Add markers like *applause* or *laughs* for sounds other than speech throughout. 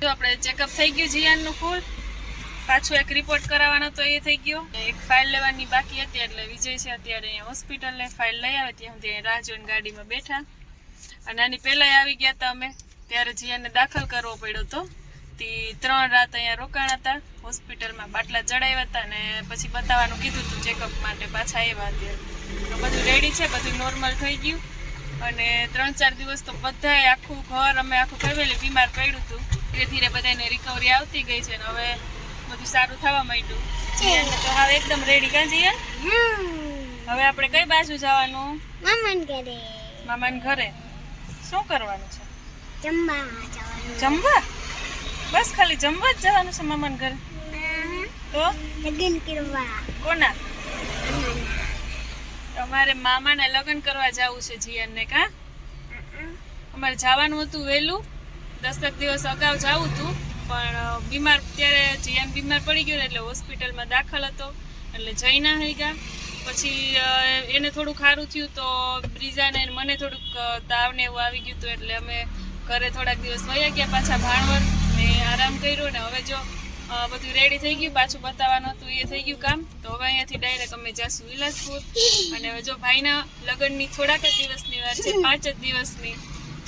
જો આપણે ચેકઅપ થઈ ગયું જીયાનનું ફૂલ પાછું એક રિપોર્ટ કરાવવાનો તો એ થઈ ગયો. એક ફાઇલ લેવાની બાકી હતી એટલે વિજય છે અત્યારે અહીંયા હોસ્પિટલે ફાઇલ લઈ આવે ત્યાં સુધી રાહ જોઈને ગાડીમાં બેઠા. અને આની પહેલાંય આવી ગયા હતા અમે. ત્યારે જીયાને દાખલ કરવો પડ્યો હતો તે ત્રણ રાત અહીંયા રોકાણ હતા. હોસ્પિટલમાં બાટલા ચડાવ્યા હતા અને પછી બતાવવાનું કીધું હતું ચેકઅપ માટે પાછા આવ્યા અત્યારે. તો બધું રેડી છે, બધું નોર્મલ થઈ ગયું. અને ત્રણ ચાર દિવસ તો બધાએ આખું ઘર, અમે આખું ફેમિલી બીમાર પડ્યું હતું. ધીરે ધીરે બધાને રિકવરી આવતી ગઈ છે ને હવે બધું સારું થવા માંડ્યું. તો હવે એકદમ રેડી કાં જઈએ હવે આપણે કઈ બાજુ જવાનું? મામાન ઘરે. મામાને ઘરે. શું કરવાનું છે? જમવા જવાનું. જમવા? બસ ખાલી જમવા જ જવાનું છે મામાન ઘરે. તો? લગ્ન કરવા. કોના? અમારે મામાને લગ્ન કરવા જવું છે જીયાનને કા? અમારે જવાનું હતું વહેલું. દસક દિવસ અગાઉ જવું હતું પણ બીમાર ત્યારે જીએમ બીમાર પડી ગયો ને એટલે હોસ્પિટલમાં દાખલ હતો, એટલે જઈ ના થઈ ગયા પછી એને થોડું ખારું થયું તો બ્રીજાને મને થોડુંક તાવ ને એવું આવી ગયું હતું એટલે અમે ઘરે થોડાક દિવસ વયા ગયા પાછા ભાણવર ને આરામ કર્યો ને હવે જો બધું રેડી થઈ ગયું, પાછું બતાવવાનું હતું, એ થઈ ગયું કામ. તો હવે અહીંયાથી ડાયરેક્ટ અમે જઈશું વિલાસપુર. અને હવે જો ભાઈના લગ્નની થોડાક જ દિવસની વાર છે, પાંચ જ દિવસની.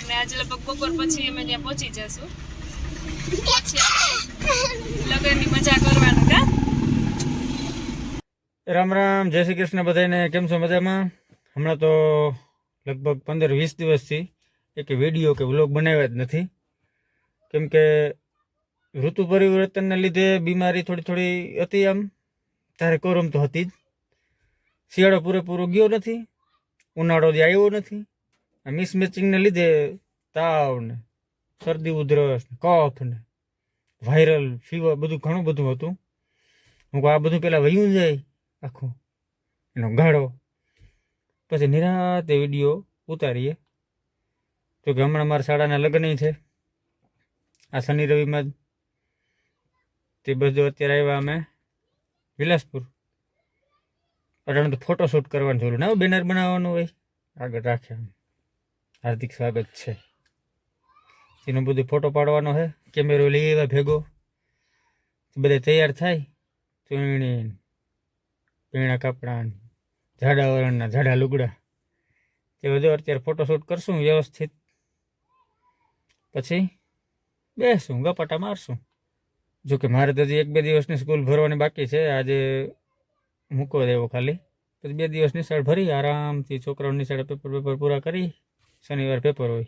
અને આજે લગભગ બપોર પછી અમે ત્યાં પહોંચી જશું લગ્નની મજા કરવાનું, કા? રામ રામ, જય શ્રી કૃષ્ણ બધાને કેમ છો મજામાં? હમણાં તો લગભગ પંદર વીસ દિવસથી એક વીડિયો કે વ્લોગ બનાવ્યા જ નથી. કેમ કે ઋતુ પરિવર્તનને લીધે બીમારી થોડી થોડી હતી આમ. ત્યારે કોરમ તો હતી જ. શિયાળો પૂરેપૂરો ગયો નથી. ઉનાળો જે આવ્યો નથી. મિસમેચિંગને લીધે તાવ ને શરદી ઉધરસ ને કફ ને વાયરલ ફીવર બધું ઘણું બધું હતું. હું આ બધું પહેલાં વયું જાય આખું. એનો ગાળો. પછી નિરાતે વીડિયો ઉતારીએ. તો કે હમણાં મારા શાળાના લગ્ન છે. આ શનિ રવિમાં જ. તે બધું અત્યારે આવ્યા અમે વિલાસપુર. અટાણે તો ફોટોશૂટ કરવાનું જોયું ના બેનર બનાવવાનું હોય. આગળ રાખ્યા. હાર્દિક સ્વાગત છે. એનો બધું ફોટો પાડવાનો છે કેમેરો લઈ આવ્યા ભેગો. બધા તૈયાર થાય, ચૂંટણી, પીણા કપડા જાડા વરણના જાડા લુગડા. તે બધું અત્યારે ફોટોશૂટ કરશું, વ્યવસ્થિત. પછી બેસું, ગપાટા મારશું. જો કે મારે તો હજી એક બે દિવસની સ્કૂલ ભરવાની બાકી છે, આજે મૂકો દેવો ખાલી. પછી બે દિવસની નિશાળ ભરી, આરામથી છોકરાઓની સાઈડ પેપર પેપર પૂરા કરી શનિવાર પેપર હોય.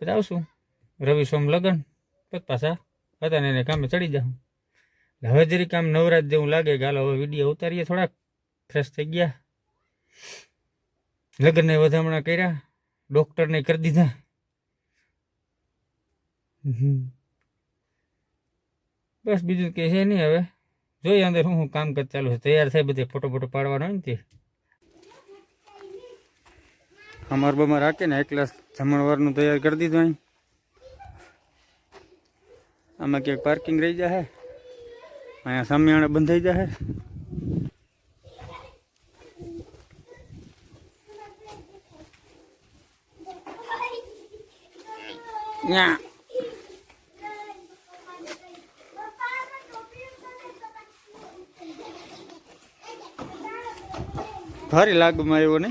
પછી આવશું. રવિ, સોમ, લગન. પછી પાછા હતા ને એને કામે ચડી જાઉં. એટલે હવે જરીક આમ નવરાજ જેવું લાગે કે હાલો હવે વીડિયો ઉતારીએ થોડાક. ફ્રેશ થઈ ગયા. લગ્નને વધામણા કર્યા. ડૉક્ટરને કરી દીધા. હમ. બસ બીજું કે છે નહીં હવે. જોઈએ અંદર શું શું કામકાજ ચાલુ છે. તૈયાર થાય બધે ફોટો ફોટો પાડવાનો હોય ને તે. અમાર બમાર રાખે ને એક ગ્લાસ જમણવારનું તૈયાર કરી દીધું અહીં. આમાં ક્યાંક પાર્કિંગ રહી જાય અહીંયા સામિયાણે બંધાઈ જાય ન્યા. ભારી લાગમાં આવ્યો ને.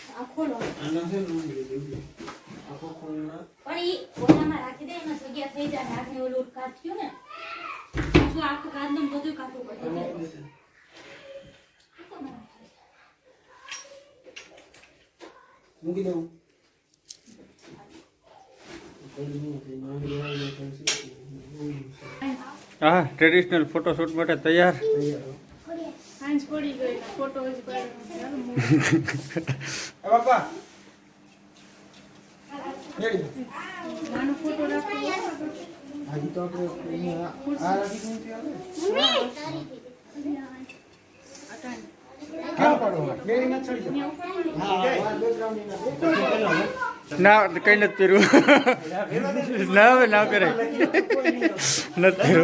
આ કા ભરી દીધું પાછું બધું પણ ઈ ઓલામાં રાખી દે એમાં જગ્યા થઈ જાય હાથને ઓલું કાઢ્યું ને. શું આખું કાઢને બધું કાઢવું પડે. મૂકી દઉં. હા ટ્રેડિશનલ ફોટોશૂટ માટે તૈયાર. સાંજ પડી ગઈ ફોટો જ *laughs* એ બાપા. નાનો ફોટો રાખવો હજી તો આપણે આ રાખી દઉં ક્યાં પાડો ડેરી માં ચડી હા ની, કઈ નથી પહેર્યું. ના હવે ના કરે નથી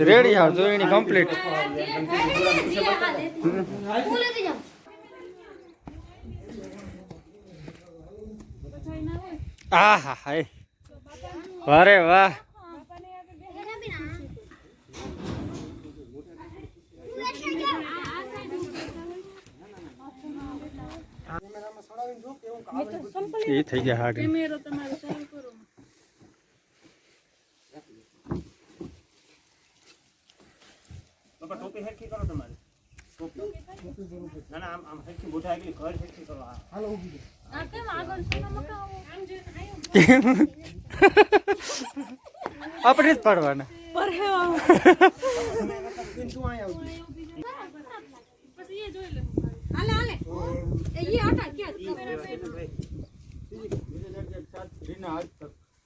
રેડી હાલ, જો એની કમ્પ્લીટ આ હા હાય. વારે વાહ. એ થઈ ગયા હાડ કેમેરો તમારે ચાલુ કરો. બાપા ટોપી હેરખી કરો તમારે. ના ના આમ આમ હેરખી મોઢા આગળ ઘર હેરખી કરો. આ હાલો ઊભી આપણે જ પાડવાના. પછી એ જોઈ લે.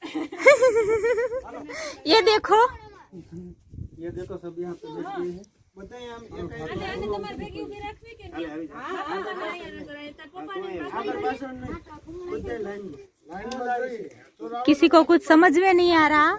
*laughs* ये देखो। ये देखो सब यहाँ पे बैठ गए बताएँ हम किसी को कुछ समझ में नहीं आ रहा।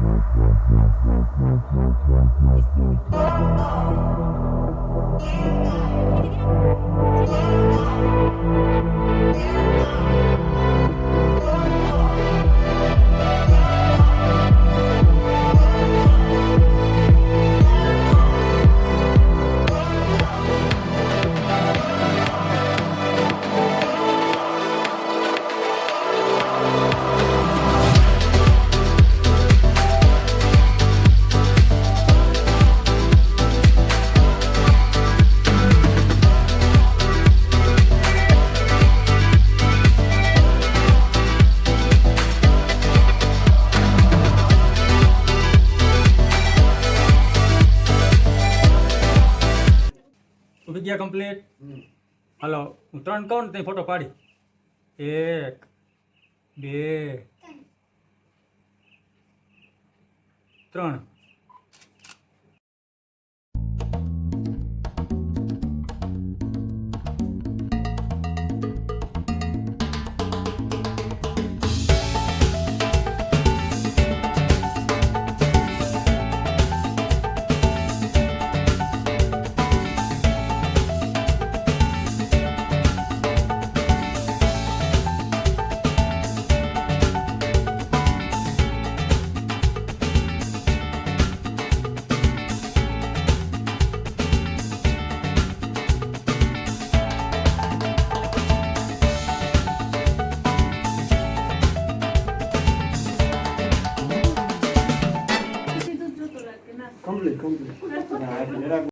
ઊભી ગયા કમ્પ્લીટ હાલો હું ત્રણ કહું ને ત્યાં ફોટો પાડી. એક બે ત્રણ.